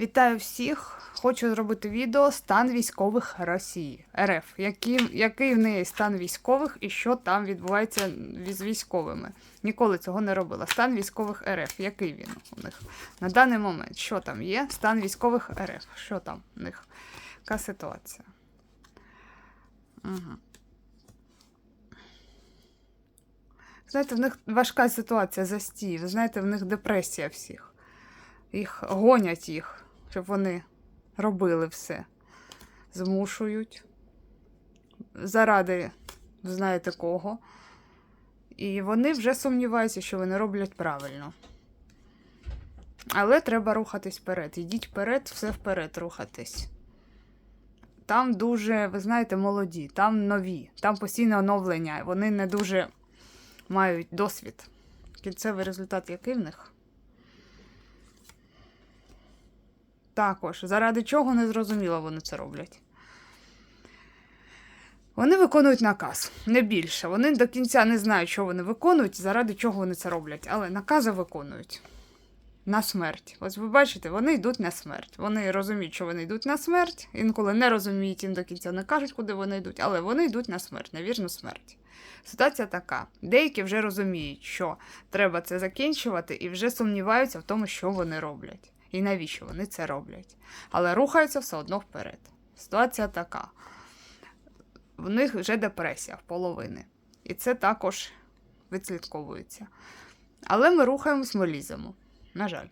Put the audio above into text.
Вітаю всіх! Хочу зробити відео стан військових Росії РФ. Який, який в неї стан військових і що там відбувається з військовими. Ніколи цього не робила. Стан військових РФ. Який він у них на даний момент? Що там є? Стан військових РФ. Що там у них? Яка ситуація? Угу. Знаєте, в них важка ситуація застій. Ви знаєте, в них депресія всіх. Їх гонять їх, щоб вони робили все. Змушують. Заради, знаєте кого. І вони вже сумніваються, що вони роблять правильно. Але треба рухатись вперед. Ідіть вперед, все вперед рухатись. Там дуже, ви знаєте, молоді, там нові, там постійне оновлення. Вони не дуже мають досвід. Кінцевий результат який в них? Також, заради чого не зрозуміло вони це роблять. Вони виконують наказ, не більше. Вони до кінця не знають, що вони виконують, заради чого вони це роблять, але накази виконують на смерть. Ось ви бачите, вони йдуть на смерть. Вони розуміють, що вони йдуть на смерть. Інколи не розуміють, їм до кінця не кажуть, куди вони йдуть, але вони йдуть на смерть, на вірну смерть. Ситуація така: деякі вже розуміють, що треба це закінчувати, і вже сумніваються в тому, що вони роблять, і навіщо вони це роблять. Але рухаються все одно вперед. Ситуація така: в них вже депресія в половини. І це також відслідковується. Але ми рухаємось, ми ліземо. На жаль.